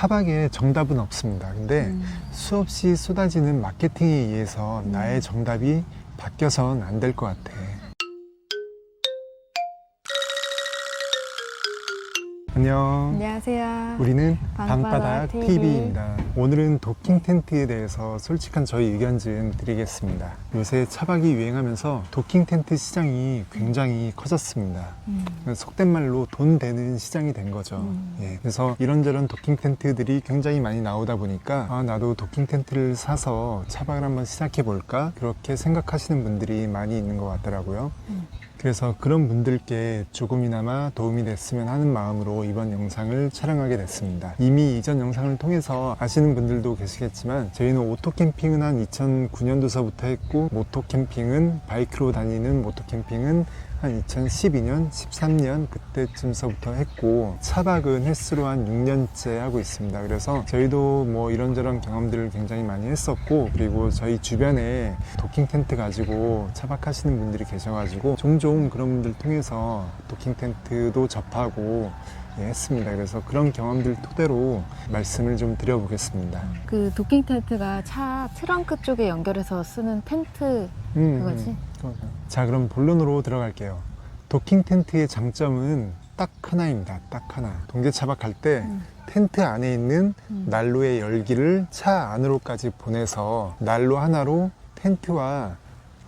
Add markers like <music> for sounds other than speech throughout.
차박에 정답은 없습니다. 근데 음. 수없이 쏟아지는 마케팅에 의해서 음. 나의 정답이 바뀌어선 안 될 것 같아. 안녕. 안녕하세요. 우리는 TV. TV입니다. 오늘은 도킹 텐트에 대해서 솔직한 저희 의견 좀 드리겠습니다. 요새 차박이 유행하면서 도킹 텐트 시장이 굉장히 커졌습니다. 음. 속된 말로 돈 되는 시장이 된 거죠. 음. 예, 그래서 이런저런 도킹 텐트들이 굉장히 많이 나오다 보니까 아, 나도 도킹 텐트를 사서 차박을 한번 시작해 볼까 그렇게 생각하시는 분들이 많이 있는 것 같더라고요. 음. 그래서 그런 분들께 조금이나마 도움이 됐으면 하는 마음으로 이번 영상을 촬영하게 됐습니다. 이미 이전 영상을 통해서 아시는 분들도 계시겠지만 저희는 오토 캠핑은 한 2009년도서부터 했고 모토 캠핑은 바이크로 다니는 모토 캠핑은 한 2012년, 13년 그때쯤서부터 했고 차박은 횟수로 한 6년째 하고 있습니다. 그래서 저희도 뭐 이런저런 경험들을 굉장히 많이 했었고 그리고 저희 주변에 도킹 텐트 가지고 차박하시는 분들이 계셔가지고 종종 그런 분들 통해서 도킹 텐트도 접하고 예, 했습니다. 그래서 그런 경험들 토대로 말씀을 좀 드려보겠습니다. 그 도킹 텐트가 차 트렁크 쪽에 연결해서 쓰는 텐트 음, 그거지? 음. 자, 그럼 본론으로 들어갈게요. 도킹 텐트의 장점은 딱 하나입니다. 딱 하나. 동계 차박할 때 음. 텐트 안에 있는 음. 난로의 열기를 차 안으로까지 보내서 난로 하나로 텐트와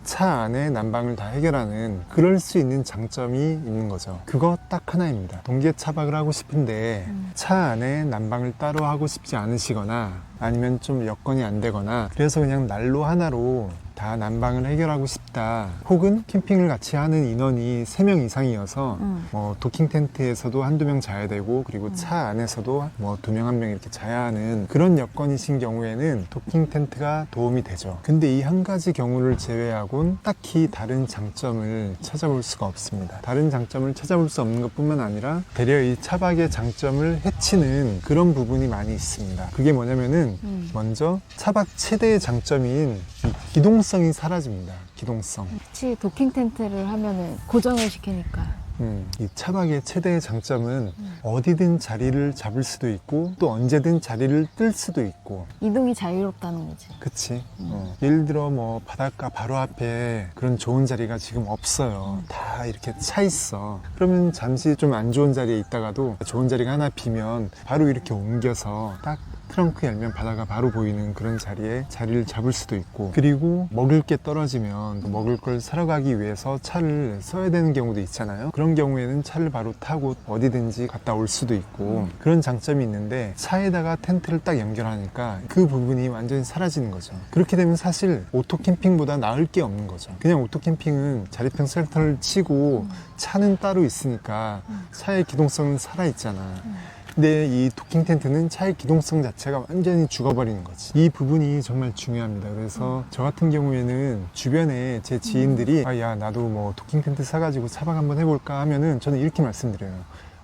차 안에 난방을 다 해결하는 그럴 수 있는 장점이 있는 거죠. 그거 딱 하나입니다. 동계 차박을 하고 싶은데 음. 차 안에 난방을 따로 하고 싶지 않으시거나 아니면 좀 여건이 안 되거나 그래서 그냥 난로 하나로 다 난방을 해결하고 싶다. 혹은 캠핑을 같이 하는 인원이 3명 이상이어서 음. 뭐 도킹 텐트에서도 한두 명 자야 되고 그리고 음. 차 안에서도 뭐 두 명 한 명 이렇게 자야 하는 그런 여건이신 경우에는 도킹 텐트가 도움이 되죠. 근데 이 한 가지 경우를 제외하곤 딱히 다른 장점을 찾아볼 수가 없습니다. 다른 장점을 찾아볼 수 없는 것 뿐만 아니라 대려 이 차박의 장점을 해치는 그런 부분이 많이 있습니다. 그게 뭐냐면은 음. 먼저 차박 최대의 장점인 이 기동성이 사라집니다. 기동성. 혹시 도킹 텐트를 하면은 고정을 시키니까 음, 이 차박의 최대의 장점은 음. 어디든 자리를 잡을 수도 있고 또 언제든 자리를 뜰 수도 있고 이동이 자유롭다는 거지. 그치 음. 어, 예를 들어 뭐 바닷가 바로 앞에 그런 좋은 자리가 지금 없어요 음. 다 이렇게 차 있어 그러면 잠시 좀 안 좋은 자리에 있다가도 좋은 자리가 하나 비면 바로 이렇게 옮겨서 딱 트렁크 열면 바다가 바로 보이는 그런 자리에 자리를 잡을 수도 있고 그리고 먹을 게 떨어지면 또 먹을 걸 사러 가기 위해서 차를 써야 되는 경우도 있잖아요. 그런 경우에는 차를 바로 타고 어디든지 갔다 올 수도 있고 그런 장점이 있는데 차에다가 텐트를 딱 연결하니까 그 부분이 완전히 사라지는 거죠. 그렇게 되면 사실 오토 캠핑보다 나을 게 없는 거죠. 그냥 오토 캠핑은 자립형 셀터를 치고 차는 따로 있으니까 음. 차의 기동성은 살아 있잖아. 음. 근데 이 도킹 텐트는 차의 기동성 자체가 완전히 죽어버리는 거지. 이 부분이 정말 중요합니다. 그래서 저 같은 경우에는 주변에 제 지인들이 아, 야, 나도 뭐 도킹 텐트 사가지고 차박 한번 해볼까 하면은 저는 이렇게 말씀드려요.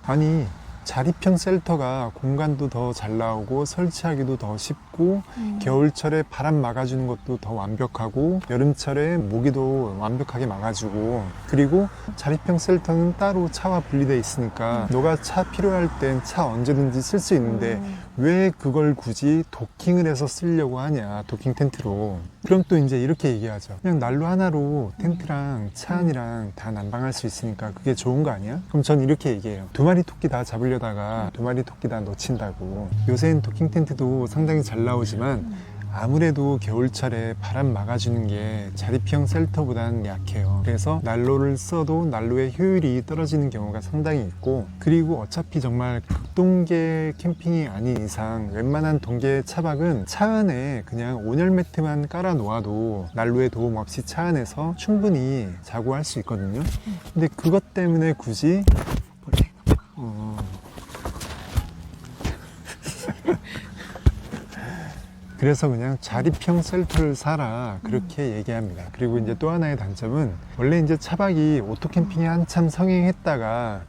아니, 자립형 셀터가 공간도 더 잘 나오고 설치하기도 더 쉽고 음. 겨울철에 바람 막아주는 것도 더 완벽하고 여름철에 모기도 완벽하게 막아주고 그리고 자립형 셀터는 따로 차와 분리되어 있으니까 너가 차 필요할 땐 차 언제든지 쓸 수 있는데 음. 왜 그걸 굳이 도킹을 해서 쓰려고 하냐 도킹 텐트로. 그럼 또 이제 이렇게 얘기하죠. 그냥 난로 하나로 텐트랑 차 안이랑 다 난방할 수 있으니까 그게 좋은 거 아니야? 그럼 전 이렇게 얘기해요. 두 마리 토끼 다 잡으려다가 두 마리 토끼 다 놓친다고. 요새는 도킹 텐트도 상당히 잘 나오지만 아무래도 겨울철에 바람 막아주는 게 자립형 셀터보다는 약해요. 그래서 난로를 써도 난로의 효율이 떨어지는 경우가 상당히 있고 그리고 어차피 정말 극동계 캠핑이 아닌 이상 웬만한 동계 차박은 차 안에 그냥 온열 매트만 깔아 놓아도 난로의 도움 없이 차 안에서 충분히 자고 할 수 있거든요. 근데 그것 때문에 굳이 그래서 그냥 자립형 셀터를 사라 그렇게 얘기합니다. 그리고 이제 또 하나의 단점은 원래 이제 차박이 오토캠핑이 한참 성행했다가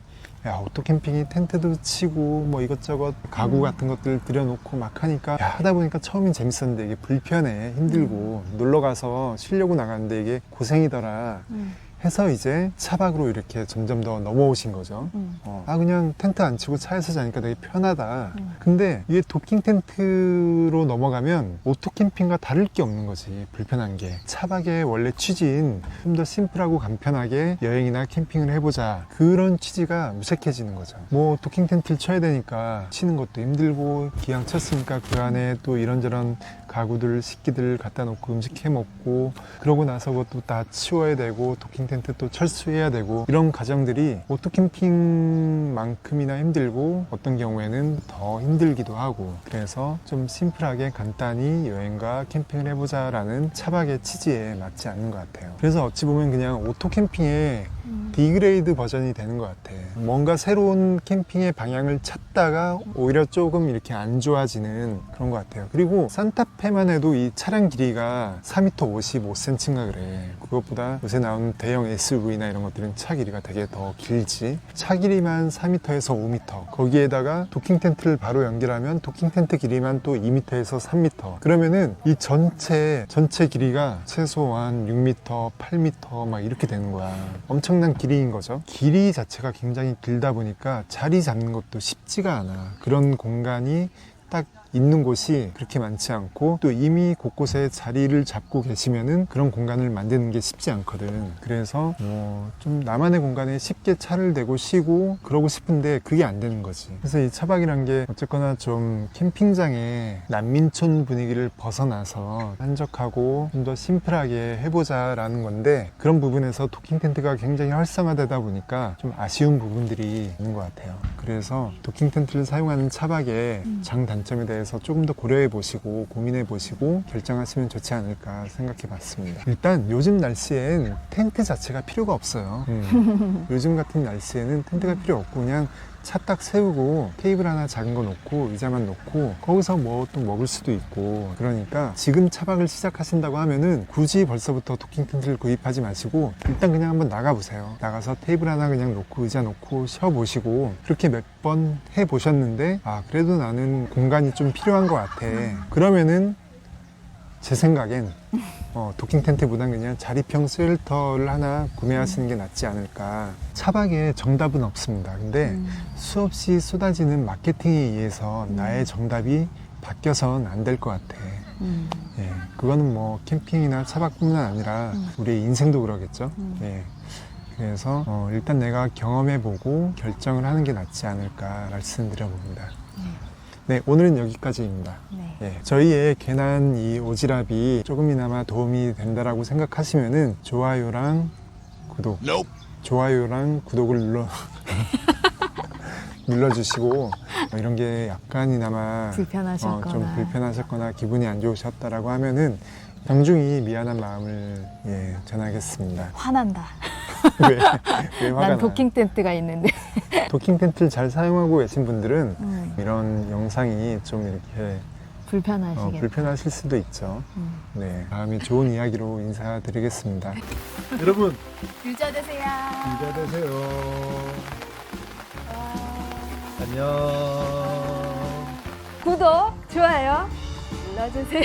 야 오토캠핑이 텐트도 치고 뭐 이것저것 가구 음. 같은 것들 들여놓고 막 하니까 야, 하다 보니까 처음엔 재밌었는데 이게 불편해 힘들고 놀러 가서 쉬려고 나가는데 이게 고생이더라 음. 해서 이제 차박으로 이렇게 점점 더 넘어오신 거죠. 음. 어, 아 그냥 텐트 안 치고 차에서 자니까 되게 편하다. 음. 근데 이게 도킹 텐트로 넘어가면 오토 캠핑과 다를 게 없는 거지 불편한 게 차박의 원래 취지인 좀 더 심플하고 간편하게 여행이나 캠핑을 해보자 그런 취지가 무색해지는 거죠. 뭐 도킹 텐트를 쳐야 되니까 치는 것도 힘들고 기왕 쳤으니까 그 안에 또 이런저런 가구들 식기들 갖다 놓고 음식 해 먹고 그러고 나서 그것도 다 치워야 되고 도킹 텐트 또 철수해야 되고 이런 과정들이 오토 캠핑만큼이나 힘들고 어떤 경우에는 더 힘들기도 하고 그래서 좀 심플하게 간단히 여행과 캠핑을 해보자라는 차박의 취지에 맞지 않는 것 같아요. 그래서 어찌 보면 그냥 오토 캠핑의 음. 디그레이드 버전이 되는 것 같아. 뭔가 새로운 캠핑의 방향을 찾다가 오히려 조금 이렇게 안 좋아지는 그런 것 같아요. 그리고 산타페만 해도 이 차량 길이가 4m 55cm인가 그래. 그것보다 요새 나오는 대형 SUV나 이런 것들은 차 길이가 되게 더 길지. 차 길이만 4m에서 5m. 거기에다가 도킹 텐트를 바로 연결하면 도킹 텐트 길이만 또 2m에서 3m. 그러면은 이 전체 전체 길이가 최소한 6m, 8m 막 이렇게 되는 거야. 엄청 난 길이인 거죠. 길이 자체가 굉장히 길다 보니까 자리 잡는 것도 쉽지가 않아. 그런 공간이 딱 있는 곳이 그렇게 많지 않고 또 이미 곳곳에 자리를 잡고 계시면은 그런 공간을 만드는 게 쉽지 않거든. 그래서 뭐 좀 나만의 공간에 쉽게 차를 대고 쉬고 그러고 싶은데 그게 안 되는 거지. 그래서 이 차박이란 게 어쨌거나 좀 캠핑장의 난민촌 분위기를 벗어나서 한적하고 좀 더 심플하게 해보자라는 건데 그런 부분에서 도킹 텐트가 굉장히 활성화되다 보니까 좀 아쉬운 부분들이 있는 것 같아요. 그래서 도킹 텐트를 사용하는 차박의 음. 장단점에 대해 서 조금 더 고려해 보시고 고민해 보시고 결정하시면 좋지 않을까 생각해 봤습니다. 일단 요즘 날씨엔 텐트 자체가 필요가 없어요. 음. <laughs> 요즘 같은 날씨에는 텐트가 필요 없고 그냥 차 딱 세우고 테이블 하나 작은 거 놓고 의자만 놓고 거기서 뭐 또 먹을 수도 있고 그러니까 지금 차박을 시작하신다고 하면은 굳이 벌써부터 도킹 텐트를 구입하지 마시고 일단 그냥 한번 나가 보세요. 나가서 테이블 하나 그냥 놓고 의자 놓고 쉬어 보시고 그렇게 몇 번 해 보셨는데 아 그래도 나는 공간이 좀 필요한 것 같아. 그러면은 제 생각엔 어, 도킹 텐트보단 그냥 자리평 쉘터를 하나 구매하시는 게 낫지 않을까. 차박에 정답은 없습니다. 근데 음. 수없이 쏟아지는 마케팅에 의해서 음. 나의 정답이 바뀌어서는 안될 것 같아. 음. 예, 그거는 뭐 캠핑이나 차박뿐만 아니라 음. 우리의 인생도 그러겠죠. 음. 예. 그래서 어, 일단 내가 경험해보고 결정을 하는 게 낫지 않을까 말씀드려봅니다. 네, 오늘은 여기까지입니다. 네. 예, 저희의 괜한 이 오지랖이 조금이나마 도움이 된다라고 생각하시면은 좋아요랑 구독, 좋아요랑 구독을 눌러 <laughs> 눌러주시고 뭐 이런 게 약간이나마 불편하셨거나. 어, 좀 불편하셨거나 기분이 안 좋으셨다라고 하면은 정중히 미안한 마음을 예, 전하겠습니다. 화난다. <laughs> 왜, 왜 화가 난 나요? 도킹 텐트가 있는데. 도킹 텐트를 잘 사용하고 계신 분들은 음. 이런 영상이 좀 이렇게 어, 불편하시겠다. 불편하실 수도 있죠. 음. 네, 다음에 좋은 이야기로 인사드리겠습니다. 여러분, 유자 되세요. 부자 되세요. 구독, 좋아요 눌러주세요.